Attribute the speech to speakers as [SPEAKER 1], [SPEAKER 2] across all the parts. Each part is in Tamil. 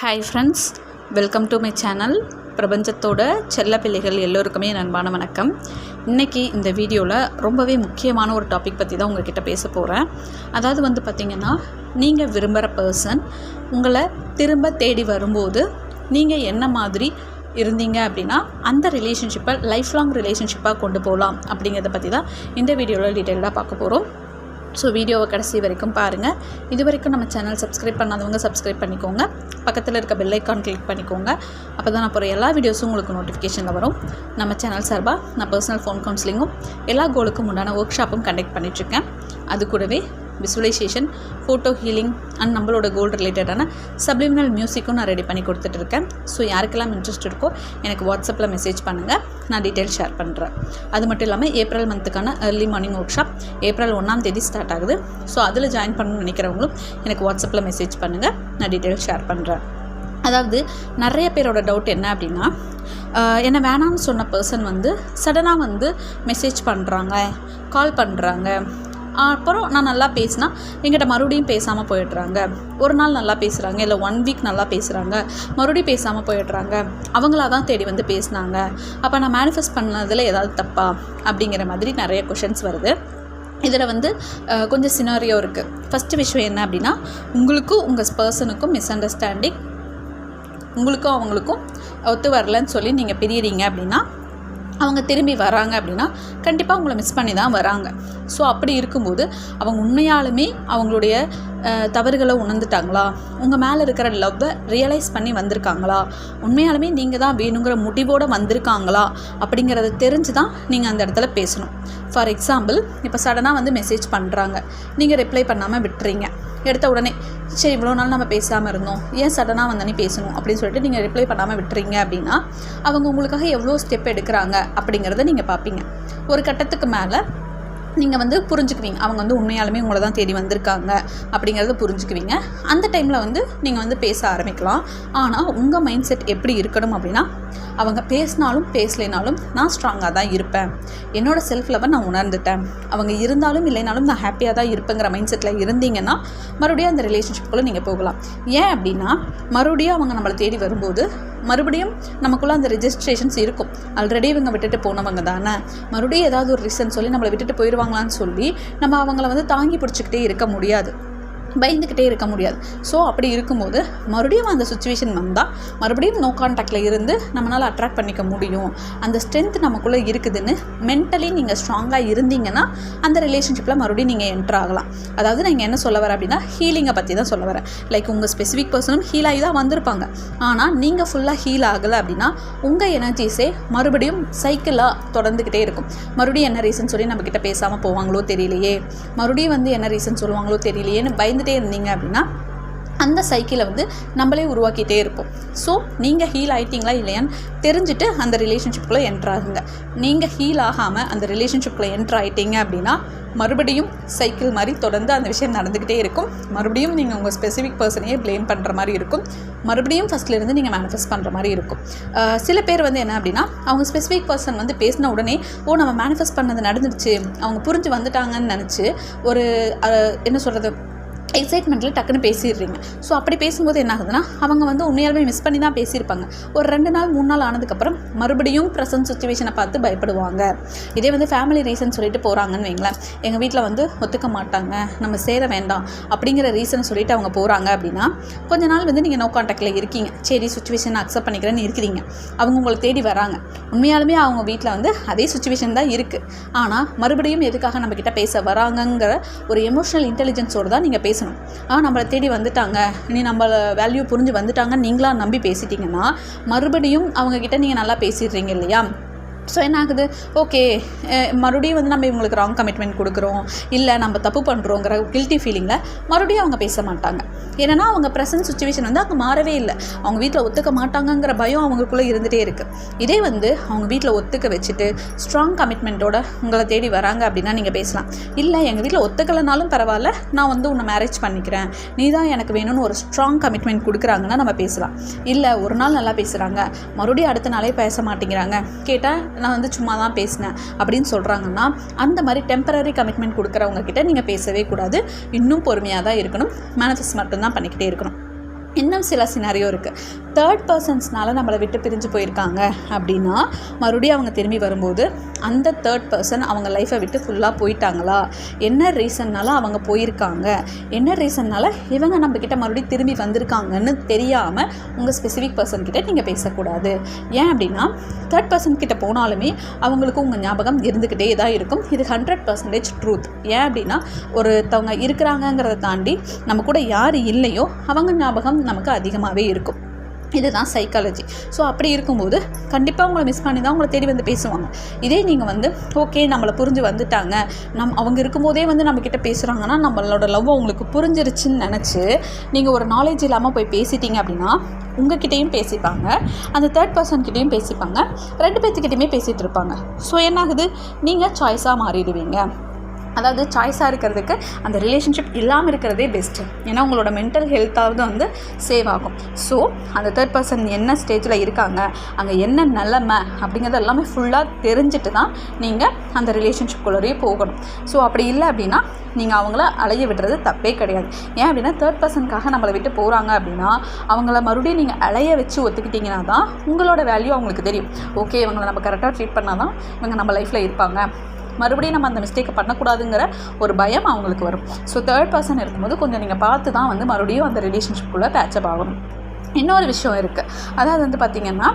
[SPEAKER 1] Hi friends welcome to my channel பிரபஞ்சத்தோட செல்ல பிள்ளைகள் எல்லோருக்குமே நண்பான வணக்கம். இன்றைக்கி இந்த வீடியோவில் ரொம்பவே முக்கியமான ஒரு டாபிக் பற்றி தான் உங்ககிட்ட பேச போகிறேன் அதாவது வந்து பார்த்திங்கன்னா நீங்கள் விரும்புகிற பர்சன் உங்களை திரும்ப தேடி வரும்போது நீங்கள் என்ன மாதிரி இருந்தீங்க அப்படின்னா அந்த ரிலேஷன்ஷிப்பை லைஃப் லாங் ரிலேஷன்ஷிப்பாக கொண்டு போகலாம் அப்படிங்கிறத பற்றி தான் இந்த வீடியோவில் டீட்டெயிலாக பார்க்க போகிறோம் ஸோ வீடியோவை கடைசி வரைக்கும் பாருங்கள் இது வரைக்கும் நம்ம சேனல் சப்ஸ்கிரைப் பண்ணாதவங்க சப்ஸ்கிரைப் பண்ணிக்கோங்க. பக்கத்தில் இருக்க பெல்லைக்கான் கிளிக் பண்ணிக்கோங்க. அப்போ தான் நான் போகிற எல்லா வீடியோஸும் உங்களுக்கு நோட்டிஃபிகேஷனில் வரும். நம்ம சேனல் சார்பாக நான் பர்சனல் ஃபோன் கவுன்சிலிங்கும் எல்லா கோலுக்கும் உண்டான ஒர்க் ஷாப்பும் கண்டக்ட் பண்ணிகிட்ருக்கேன் அது கூடவே விசுவலைசேஷன் ஃபோட்டோ ஹீலிங் அண்ட் நம்மளோட கோல் ரிலேட்டடான சப்ளிமினல் மியூசிக்கும் நான் ரெடி பண்ணி கொடுத்துட்ருக்கேன். ஸோ யாருக்கெல்லாம் இன்ட்ரெஸ்ட் இருக்கோ எனக்கு வாட்ஸ்அப்பில் மெசேஜ் பண்ணுங்கள் நான் டீட்டெயில் ஷேர் பண்ணுறேன் அது மட்டும் இல்லாமல் ஏப்ரல் மந்த்துக்கான early morning workshop April ஒன்றாம் தேதி ஸ்டார்ட் ஆகுது. ஸோ அதில் ஜாயின் பண்ணணும்னு நினைக்கிறவங்களும் எனக்கு வாட்ஸ்அப்பில் மெசேஜ் பண்ணுங்கள் நான் டீட்டெயில் ஷேர் பண்ணுறேன் அதாவது நிறைய பேரோட டவுட் என்ன அப்படின்னா என்னை வேணாம்னு சொன்ன பர்சன் வந்து சடனாக வந்து மெசேஜ் பண்ணுறாங்க கால் பண்ணுறாங்க அப்புறம் நான் நல்லா பேசினா எங்கிட்ட மறுபடியும் பேசாமல் போயிடுறாங்க. ஒரு நாள் நல்லா பேசுகிறாங்க இல்லை ஒன் வீக் நல்லா பேசுகிறாங்க மறுபடியும் பேசாமல் போயிடுறாங்க. அவங்களா தான் தேடி வந்து பேசினாங்க. அப்போ நான் மேனிஃபெஸ்ட் பண்ணதில் ஏதாவது தப்பா? அப்படிங்கிற மாதிரி நிறைய கொஷின்ஸ் வருது. இதில் வந்து கொஞ்சம் சினாரியோ இருக்குது ஃபஸ்ட்டு விஷயம் என்ன அப்படின்னா உங்களுக்கும் உங்கள் பர்சனுக்கும் மிஸ் அண்டர்ஸ்டாண்டிங் உங்களுக்கும் அவங்களுக்கும் ஒத்து வரலன்னு சொல்லி நீங்கள் பிரியறீங்க அப்படின்னா அவங்க திரும்பி வராங்க அப்படின்னா கண்டிப்பாக உங்களை மிஸ் பண்ணி தான் வராங்க. ஸோ அப்படி இருக்கும்போது அவங்க உண்மையாலுமே அவங்களுடைய தவறுகளை உணர்ந்துட்டாங்களா? உங்கள் மேலே இருக்கிற லவ்வை ரியலைஸ் பண்ணி வந்திருக்காங்களா? உண்மையாலுமே நீங்கள் தான் வேணுங்கிற முடிவோடு வந்திருக்காங்களா? அப்படிங்கிறத தெரிஞ்சு தான் நீங்கள் அந்த இடத்துல பேசணும். ஃபார் எக்ஸாம்பிள் இப்போ சடனாக வந்து மெசேஜ் பண்ணுறாங்க நீங்கள் ரிப்ளை பண்ணாமல் விட்டுறீங்க. எடுத்த உடனே சரி இவ்வளோ நாள் நம்ம பேசாமல் இருந்தோம். ஏன் சடனாக வந்தனே பேசணும்? அப்படின்னு சொல்லிட்டு நீங்கள் ரிப்ளை பண்ணாமல் விட்டுறீங்க அப்படின்னா அவங்க உங்களுக்காக எவ்வளோ ஸ்டெப் எடுக்கிறாங்க அப்படிங்கிறத நீங்கள் பார்ப்பீங்க. ஒரு கட்டத்துக்கு மேலே நீங்கள் வந்து புரிஞ்சுக்குவீங்க. அவங்க வந்து உண்மையாலுமே உங்களை தான் தேடி வந்திருக்காங்க அப்படிங்கிறத புரிஞ்சுக்குவீங்க. அந்த டைமில் வந்து நீங்கள் வந்து பேச ஆரம்பிக்கலாம். ஆனால் உங்கள் மைண்ட் செட் எப்படி இருக்கணும் அப்படின்னா அவங்க பேசினாலும் பேசலைனாலும் நான் ஸ்ட்ராங்காக தான் இருப்பேன். என்னோட செல்ஃப் லெவல் நான் உணர்ந்துட்டேன். அவங்க இருந்தாலும் இல்லைனாலும் நான் ஹாப்பியாக தான் இருப்பேங்கிற மைண்ட் செட்டில் இருந்தீங்கன்னா மறுபடியும் அந்த ரிலேஷன்ஷிப்புக்குள்ளே நீங்கள் போகலாம். ஏன் அப்படின்னா மறுபடியும் அவங்க நம்மளை தேடி வரும்போது மறுபடியும் நமக்குள்ளே அந்த ரெஜிஸ்ட்ரேஷன்ஸ் இருக்கும். ஆல்ரெடி இவங்க விட்டுட்டு போனவங்க தானே. மறுபடியும் ஏதாவது ஒரு ரீசன் சொல்லி நம்மளை விட்டுட்டு போயிடுவாங்களான்னு சொல்லி நம்ம அவங்கள வந்து தாங்கி பிடிச்சிக்கிட்டே இருக்க முடியாது. பயந்துக்கிட்டே இருக்க முடியாது. ஸோ அப்படி இருக்கும்போது மறுபடியும் அந்த சுச்சுவேஷன் வந்தால் மறுபடியும் நோ கான்டாக்டில் இருந்து நம்மளால் அட்ராக்ட் பண்ணிக்க முடியும். அந்த ஸ்ட்ரென்த் நமக்குள்ளே இருக்குதுன்னு மென்டலி நீங்கள் ஸ்ட்ராங்காக இருந்தீங்கன்னா அந்த ரிலேஷன்ஷிப்பில் மறுபடியும் நீங்கள் என்ட்ரு ஆகலாம். அதாவது நான் என்ன சொல்ல வரேன் அப்படின்னா ஹீலிங்கை பற்றி தான் சொல்ல வரேன். லைக் உங்கள் ஸ்பெசிஃபிக் பர்சனும் ஹீல் ஆகி தான் வந்திருப்பாங்க. ஆனால் நீங்கள் ஃபுல்லாக ஹீல் ஆகலை அப்படின்னா உங்கள் எனர்ஜிஸே மறுபடியும் சைக்கிளாக தொடர்ந்துக்கிட்டே இருக்கும். மறுபடியும் என்ன ரீசன் சொல்லி நம்மக்கிட்ட பேசாமல் போவாங்களோ தெரியலையே? மறுபடியும் வந்து என்ன ரீசன் சொல்லுவாங்களோ தெரியலையேன்னு பயந்து பயந்துட்டே இருந்தீங்க அப்படின்னா அந்த சைக்கிளை வந்து நம்மளே உருவாக்கிட்டே இருப்போம். ஸோ நீங்கள் ஹீல் ஆயிட்டீங்களா இல்லையான்னு தெரிஞ்சுட்டு அந்த ரிலேஷன்ஷிப்புக்குள்ளே என்ட்ராகுங்க நீங்கள் ஹீல் ஆகாமல் அந்த ரிலேஷன்ஷிப்புக்குள்ளே என்ட்ரு ஆகிட்டீங்க அப்படின்னா மறுபடியும் சைக்கிள் மாதிரி தொடர்ந்து அந்த விஷயம் நடந்துக்கிட்டே இருக்கும். மறுபடியும் நீங்கள் உங்கள் ஸ்பெசிஃபிக் பர்சனையே ப்ளேம் பண்ணுற மாதிரி இருக்கும். மறுபடியும் ஃபஸ்ட்லேருந்து நீங்கள் மேனிஃபெஸ்ட் பண்ணுற மாதிரி இருக்கும். சில பேர் வந்து என்ன அப்படின்னா அவங்க ஸ்பெசிஃபிக் பர்சன் வந்து பேசின உடனே ஓ நம்ம மேனிஃபெஸ்ட் பண்ணது நடந்துருச்சு. அவங்க புரிஞ்சு வந்துட்டாங்கன்னு நினச்சி ஒரு என்ன சொல்கிறது எக்ஸைட்மெண்ட்டில் டக்குன்னு பேசிடுறீங்க. ஸோ அப்படி பேசும்போது என்ன ஆகுதுன்னா அவங்க வந்து உண்மையாலுமே மிஸ் பண்ணி தான் பேசியிருப்பாங்க. ஒரு ரெண்டு நாள் மூணு நாள் ஆனதுக்கப்புறம் மறுபடியும் ப்ரெசன்ட் சுச்சுவேஷனை பார்த்து பயப்படுவாங்க. இதே வந்து ஃபேமிலி ரீசன் சொல்லிட்டு போகிறாங்கன்னு வைங்களேன். எங்கள் வீட்டில் வந்து ஒத்துக்க மாட்டாங்க நம்ம சேர வேண்டாம் அப்படிங்கிற ரீசன் சொல்லிட்டு அவங்க போகிறாங்க அப்படின்னா கொஞ்ச நாள் வந்து நீங்கள் நோ கான்டாக்டில் இருக்கீங்க. சரி சுச்சுவேஷனை அக்செப்ட் பண்ணிக்கிறேன்னு இருக்கிறீங்க. அவங்க உங்களை தேடி வராங்க. உண்மையாலுமே அவங்க வீட்டில் வந்து அதே சுச்சுவேஷன் தான் இருக்குது ஆனால் மறுபடியும் எதுக்காக நம்மக்கிட்ட பேச வராங்கங்கிற ஒரு எமோஷனல் இன்டெலிஜென்ஸோடு தான் நீங்கள் பேசணும். ஆ நம்மளை தேடி வந்துட்டாங்க. இனி நம்மள வேல்யூ புரிஞ்சு வந்துட்டாங்கன்னு நீங்களாக நம்பி பேசிட்டீங்கன்னா மறுபடியும் அவங்கக்கிட்ட நீங்கள் நல்லா பேசிடுறீங்க இல்லையா? ஸோ என்ன ஆகுது ஓகே மறுபடியும் வந்து நம்ம இவங்களுக்கு ராங் கமிட்மெண்ட் கொடுக்குறோம். இல்லை நம்ம தப்பு பண்ணுறோங்கிற கில்ட்டி ஃபீலிங்கில் மறுபடியும் அவங்க பேச மாட்டாங்க. ஏன்னா அவங்க ப்ரெசன்ட் சுச்சுவேஷன் வந்து அங்கே மாறவே இல்லை. அவங்க வீட்டில் ஒத்துக்க மாட்டாங்கங்கிற பயம் அவங்களுக்குள்ளே இருந்துகிட்டே இருக்குது இதே வந்து அவங்க வீட்டில் ஒத்துக்க வச்சுட்டு ஸ்ட்ராங் கமிட்மெண்ட்டோட உங்களை தேடி வராங்க அப்படின்னா நீங்கள் பேசலாம். இல்லை எங்கள் வீட்டில் ஒத்துக்கலைனாலும் பரவாயில்ல நான் வந்து உன்னை மேரேஜ் பண்ணிக்கிறேன். நீ தான் எனக்கு வேணும்னு ஒரு ஸ்ட்ராங் கமிட்மெண்ட் கொடுக்குறாங்கன்னா நம்ம பேசலாம். இல்லை ஒரு நாள் நல்லா பேசுகிறாங்க மறுபடியும் அடுத்த நாளே பேச மாட்டேங்கிறாங்க. கேட்டால் நான் வந்து சும்மா தான் பேசினேன். அப்படின்னு சொல்கிறாங்கன்னா அந்த மாதிரி டெம்பரரி கமிட்மெண்ட் கொடுக்குறவங்க கிட்ட நீங்கள் பேசவே கூடாது. இன்னும் பொறுமையாக தான் இருக்கணும். மேனிஃபெஸ்ட் மட்டும்தான் பண்ணிக்கிட்டே இருக்கணும். இன்னும் சில சினாரியோ இருக்குது தேர்ட் பர்சன்ஸ்னால நம்மளை விட்டு பிரிஞ்சு போயிருக்காங்க அப்படின்னா மறுபடியும் அவங்க திரும்பி வரும்போது அந்த தேர்ட் பர்சன் அவங்க லைஃப்பை விட்டு ஃபுல்லாக போயிட்டாங்களா? என்ன ரீசன்னால அவங்க போயிருக்காங்க? என்ன ரீசன்னால இவங்க நம்மக்கிட்ட மறுபடியும் திரும்பி வந்திருக்காங்கன்னு தெரியாமல் உங்கள் ஸ்பெசிஃபிக் பர்சன் கிட்ட நீங்கள் பேசக்கூடாது. ஏன் அப்படின்னா தேர்ட் பர்சன் கிட்ட போனாலுமே அவங்களுக்கு உங்கள் ஞாபகம் இருந்துக்கிட்டே தான் இருக்கும். இது ஹண்ட்ரட் பர்சன்டேஜ் ட்ரூத் ஏன் அப்படின்னா ஒருத்தவங்க இருக்கிறாங்கங்கிறத தாண்டி நம்ம கூட யார் இல்லையோ அவங்க ஞாபகம் நமக்கு அதிகமாகவே இருக்கும். இதுதான் சைக்காலஜி ஸோ அப்படி இருக்கும்போது கண்டிப்பாக உங்களை மிஸ் பண்ணி தான் உங்களை தேடி வந்து பேசுவாங்க. இதே நீங்கள் வந்து ஓகே நம்மளை புரிஞ்சு வந்துட்டாங்க. நம் அவங்க இருக்கும்போதே வந்து நம்மக்கிட்ட பேசுகிறாங்கன்னா நம்மளோட லவ் அவங்களுக்கு புரிஞ்சிருச்சுன்னு நினச்சி நீங்கள் ஒரு நாலேஜ் இல்லாமல் போய் பேசிட்டீங்க அப்படின்னா உங்ககிட்டயும் பேசிப்பாங்க. அந்த தேர்ட் பர்சன்கிட்டையும் பேசிப்பாங்க. ரெண்டு பேர்த்துக்கிட்டையுமே பேசிகிட்டு இருப்பாங்க. ஸோ என்னாகுது? நீங்கள் சாய்ஸாக மாறிடுவீங்க. அதாவது சாய்ஸாக இருக்கிறதுக்கு அந்த ரிலேஷன்ஷிப் இல்லாமல் இருக்கிறதே பெஸ்ட்டு ஏன்னா உங்களோட மென்டல் ஹெல்த்தாவது வந்து சேவ் ஆகும். ஸோ அந்த தேர்ட் பர்சன் என்ன ஸ்டேஜில் இருக்காங்க அங்கே என்ன நிலமை அப்படிங்கிறது எல்லாமே ஃபுல்லாக தெரிஞ்சுட்டு தான் நீங்கள் அந்த ரிலேஷன்ஷிப்குள்ளேயே போகணும். ஸோ அப்படி இல்லை அப்படின்னா நீங்கள் அவங்கள அலைய விடுறது தப்பே கிடையாது. ஏன் அப்படின்னா தேர்ட் பர்சனுக்காக நம்மளை விட்டு போகிறாங்க அப்படின்னா அவங்கள மறுபடியும் நீங்கள் அலைய வச்சு ஒத்துக்கிட்டிங்கன்னா தான் உங்களோட வேல்யூ அவங்களுக்கு தெரியும். ஓகே இவங்களை நம்ம கரெக்டாக ட்ரீட் பண்ணால் தான் இவங்க நம்ம லைஃப்பில் இருப்பாங்க. மறுபடியும் நம்ம அந்த மிஸ்டேக்கை பண்ணக்கூடாதுங்கிற ஒரு பயம் அவங்களுக்கு வரும். ஸோ தேர்ட் பர்சன் இருக்கும்போது கொஞ்சம் நீங்கள் பார்த்து தான் வந்து மறுபடியும் அந்த ரிலேஷன்ஷிப்புக்குள்ளே பேச்சப் ஆகணும். இன்னொரு விஷயம் இருக்குது அதாவது வந்து பார்த்திங்கன்னா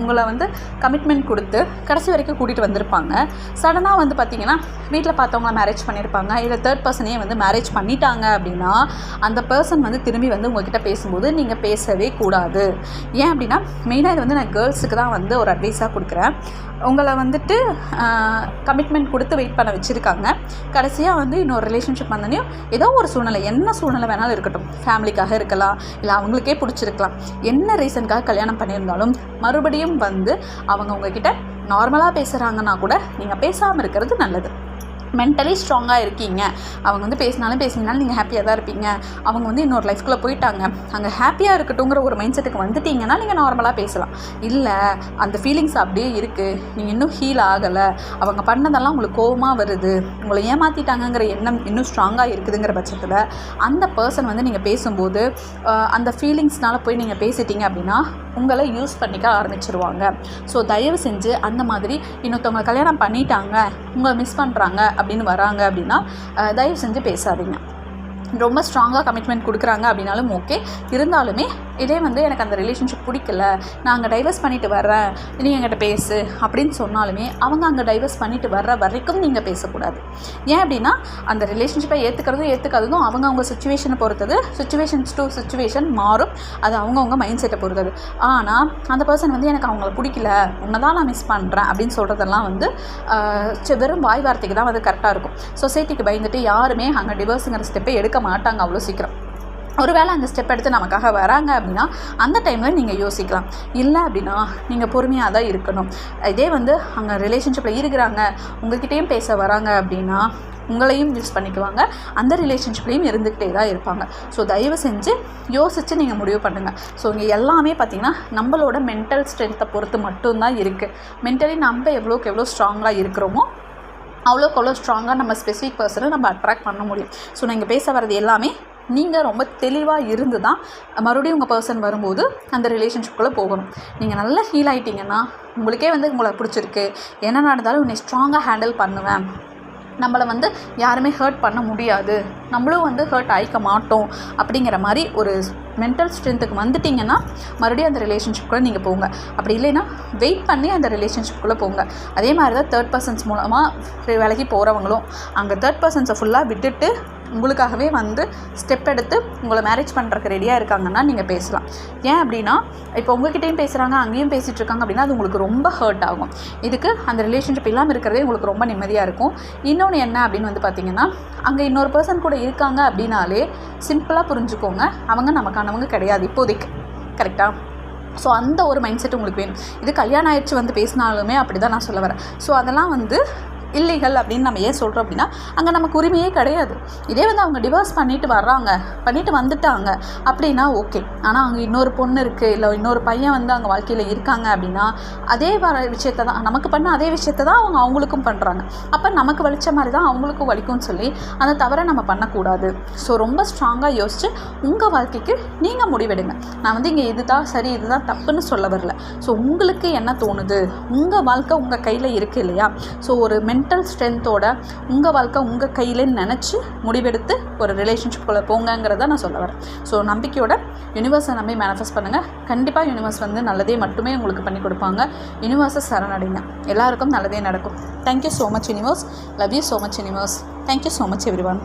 [SPEAKER 1] உங்களை வந்து கமிட்மெண்ட் கொடுத்து கடைசி வரைக்கும் கூட்டிகிட்டு வந்திருப்பாங்க. சடனாக வந்து பார்த்திங்கன்னா வீட்டில் பார்த்தவங்கள மேரேஜ் பண்ணியிருப்பாங்க இல்லை தேர்ட் பர்சனையே வந்து மேரேஜ் பண்ணிட்டாங்க அப்படின்னா அந்த பர்சன் வந்து திரும்பி வந்து உங்ககிட்ட பேசும்போது நீங்கள் பேசவே கூடாது. ஏன் அப்படின்னா மெயினாக இது வந்து நான் கேர்ள்ஸுக்கு தான் வந்து ஒரு அட்வைஸாக கொடுக்குறேன். உங்களை வந்துட்டு கமிட்மெண்ட் கொடுத்து வெயிட் பண்ண வச்சுருக்காங்க. கடைசியாக வந்து இன்னொரு ரிலேஷன்ஷிப் வந்தோடனையும் ஏதோ ஒரு சூழ்நிலை என்ன சூழ்நிலை வேணாலும் இருக்கட்டும். ஃபேமிலிக்காக இருக்கலாம் இல்லை அவங்களுக்கே பிடிச்சிருக்கலாம். என்ன ரீசனுக்காக கல்யாணம் பண்ணியிருந்தாலும் மறுபடியும் வந்து அவங்க உங்ககிட்ட நார்மலாக பேசுகிறாங்கன்னா கூட நீங்கள் பேசாமல் இருக்கிறது நல்லது. மென்டலி ஸ்ட்ராங்காக இருக்கீங்க. அவங்க வந்து பேசினாலும் பேசினாலும் நீங்கள் ஹாப்பியாக தான் இருப்பீங்க. அவங்க வந்து இன்னொரு லைஃப்குள்ளே போயிட்டாங்க. அங்கே ஹாப்பியாக இருக்கட்டுங்கிற ஒரு மைண்ட் செட்டுக்கு வந்துட்டீங்கன்னா நீங்கள் நார்மலாக பேசலாம். இல்லை அந்த ஃபீலிங்ஸ் அப்படியே இருக்குது நீங்கள் இன்னும் ஹீல் ஆகலை. அவங்க பண்ணதெல்லாம் உங்களுக்கு கோவமாக வருது. உங்களை ஏமாற்றிட்டாங்கங்கிற எண்ணம் இன்னும் ஸ்ட்ராங்காக இருக்குதுங்கிற பட்சத்தில் அந்த பர்சன் வந்து நீங்கள் பேசும்போது அந்த ஃபீலிங்ஸ்னால போய் நீங்கள் பேசிட்டீங்க அப்படின்னா உங்களை யூஸ் பண்ணிக்க ஆரம்பிச்சிருவாங்க. ஸோ தயவு செஞ்சு அந்த மாதிரி இன்னொருத்தவங்க கல்யாணம் பண்ணிட்டாங்க உங்களை மிஸ் பண்ணுறாங்க அப்படின்னு வராங்க அப்படின்னா தயவு செஞ்சு பேசாதீங்க. ரொம்ப ஸ்ட்ராங்காக கமிட்மெண்ட் கொடுக்குறாங்க அப்படின்னாலும் ஓகே இருந்தாலுமே இதே வந்து எனக்கு அந்த ரிலேஷன்ஷிப் பிடிக்கல. நான் அங்கே டைவர்ஸ் பண்ணிட்டு வர்றேன். நீ என்கிட்ட பேசு அப்படின்னு சொன்னாலுமே அவங்க அங்கே டைவர்ஸ் பண்ணிட்டு வர்ற வரைக்கும் நீங்கள் பேசக்கூடாது. ஏன் அப்படின்னா அந்த ரிலேஷன்ஷிப்பை ஏற்றுக்கிறதும் ஏற்றுக்காததும் அவங்க அவங்க சுச்சுவேஷனை பொறுத்தது. சுச்சுவேஷன்ஸ் டு சுச்சுவேஷன் மாறும். அது அவங்கவுங்க மைண்ட் செட்டை பொறுத்தது. ஆனால் அந்த பர்சன் வந்து எனக்கு அவங்கள பிடிக்கல. உன்னை தான் நான் மிஸ் பண்ணுறேன் அப்படின்னு சொல்கிறதெல்லாம் வந்து வெறும் வாய் வார்த்தைக்கு தான் வந்து கரெக்டாக இருக்கும். சொசைட்டிக்கு பயந்துட்டு யாருமே அங்கே டிவோர்ஸுங்கிற ஸ்டெப்பை எடுக்க மாட்டாங்க அவ்வளோ சீக்கிரம். ஒருவேளை அந்த ஸ்டெப் எடுத்து நமக்காக வராங்க அப்படின்னா அந்த டைமில் நீங்கள் யோசிக்கலாம். இல்லை அப்படின்னா நீங்கள் பொறுமையாக தான் இருக்கணும். இதே வந்து அங்கே ரிலேஷன்ஷிப்பில் இருக்கிறாங்க உங்ககிட்டயும் பேச வராங்க அப்படின்னா உங்களையும் யூஸ் பண்ணிக்குவாங்க. அந்த ரிலேஷன்ஷிப்லேயும் இருந்துக்கிட்டே தான் இருப்பாங்க. ஸோ தயவு செஞ்சு யோசித்து நீங்கள் முடிவு பண்ணுங்கள் ஸோ இங்கே எல்லாமே பார்த்திங்கன்னா நம்மளோட மென்டல் ஸ்ட்ரென்த்தை பொறுத்து மட்டும்தான் இருக்குது மென்டலி நம்ம எவ்வளோக்கு எவ்வளோ ஸ்ட்ராங்காக இருக்கிறோமோ அவ்வளோக்கு அவ்வளோ ஸ்ட்ராங்காக நம்ம ஸ்பெசிஃபிக் பர்சனை நம்ம அட்ராக்ட் பண்ண முடியும். ஸோ நான் இங்கே பேச வர்றது எல்லாமே நீங்கள் ரொம்ப தெளிவாக இருந்து தான் மறுபடியும் உங்கள் பர்சன் வரும்போது அந்த ரிலேஷன்ஷிப்குள்ளே போகணும். நீங்கள் நல்லா ஹீல் ஆகிட்டீங்கன்னா உங்களுக்கே வந்து உங்களை பிடிச்சிருக்கு. என்ன நடந்தாலும் உன்னை ஸ்ட்ராங்காக ஹேண்டில் பண்ணுவேன். நம்மளை வந்து யாருமே ஹர்ட் பண்ண முடியாது. நம்மளும் வந்து ஹர்ட் ஆகிக்க மாட்டோம். அப்படிங்கிற மாதிரி ஒரு மென்டல் ஸ்ட்ரென்த்துக்கு வந்துட்டிங்கன்னா மறுபடியும் அந்த ரிலேஷன்ஷிப்குள்ளே நீங்கள் போங்க. அப்படி இல்லைன்னா வெயிட் பண்ணி அந்த ரிலேஷன்ஷிப்குள்ளே போங்க. அதே மாதிரி தான் தேர்ட் பர்சன்ஸ் மூலமாக விலகி போகிறவங்களும் அங்கே தேர்ட் பர்சன்ஸை ஃபுல்லாக விட்டுட்டு உங்களுக்காகவே வந்து ஸ்டெப் எடுத்து உங்களை மேரேஜ் பண்ணுறக்கு ரெடியாக இருக்காங்கன்னா நீங்கள் பேசலாம். ஏன் அப்படின்னா இப்போ உங்ககிட்டயும் பேசுகிறாங்க அங்கேயும் பேசிகிட்டு இருக்காங்க அப்படின்னா அது உங்களுக்கு ரொம்ப ஹர்ட் ஆகும். இதுக்கு அந்த ரிலேஷன்ஷிப் இல்லாமல் இருக்கிறதே உங்களுக்கு ரொம்ப நிம்மதியாக இருக்கும். இன்னொன்று என்ன அப்படின்னு வந்து பார்த்தீங்கன்னா அங்கே இன்னொரு பர்சன் கூட இருக்காங்க அப்படின்னாலே சிம்பிளாக புரிஞ்சுக்கோங்க. அவங்க நமக்கான பண்ணவங்க கிடையாது இப்போதைக்கு. கரெக்டாக ஸோ அந்த ஒரு மைண்ட் செட் உங்களுக்கு வேணும். இது கல்யாணம் ஆயிடுச்சு வந்து பேசினாலுமே அப்படி தான் நான் சொல்ல வரேன். ஸோ அதெல்லாம் வந்து இல்லீகல் அப்படின்னு நம்ம ஏன் சொல்கிறோம் அப்படின்னா அங்கே நமக்கு உரிமையே கிடையாது. இதே வந்து அவங்க டிவோர்ஸ் பண்ணிட்டு வர்றாங்க பண்ணிட்டு வந்துட்டாங்க அப்படின்னா ஓகே ஆனால் அங்கே இன்னொரு பொண்ணு இருக்குது இல்லை இன்னொரு பையன் வந்து அங்கே வாழ்க்கையில் இருக்காங்க அப்படின்னா அதே வர விஷயத்த தான் நமக்கு பண்ண அதே விஷயத்த தான் அவங்க அவங்களுக்கும் பண்ணுறாங்க அப்போ நமக்கு வலித்த மாதிரி தான் அவங்களுக்கும் வலிக்கும்னு சொல்லி அந்த தவிர நம்ம பண்ணக்கூடாது. ஸோ ரொம்ப ஸ்ட்ராங்காக யோசித்து உங்கள் வாழ்க்கைக்கு நீங்கள் முடிவெடுங்க. நான் வந்து இங்கே இதுதான் சரி இதுதான் தப்புன்னு சொல்ல வரல. ஸோ உங்களுக்கு என்ன தோணுது? உங்கள் வாழ்க்கை உங்கள் கையில் இருக்குது இல்லையா? ஸோ ஒரு மென் மென்டல் ஸ்ட்ரென்த்தோட உங்கள் வாழ்க்கை உங்கள் கையிலே நினச்சி முடிவெடுத்து ஒரு ரிலேஷன்ஷிப்குள்ளே போங்கங்கிறத நான் சொல்ல வரேன். ஸோ நம்பிக்கையோட யூனிவர்ஸை நம்பி மேனிஃபெஸ்ட் பண்ணுங்கள் கண்டிப்பாக யூனிவர்ஸ் வந்து நல்லதே மட்டுமே உங்களுக்கு பண்ணி கொடுப்பாங்க. யூனிவர்ஸை சரணடைங்க. எல்லாருக்கும் நல்லதே நடக்கும். Thank you so much universe love you so much universe thank you so much everyone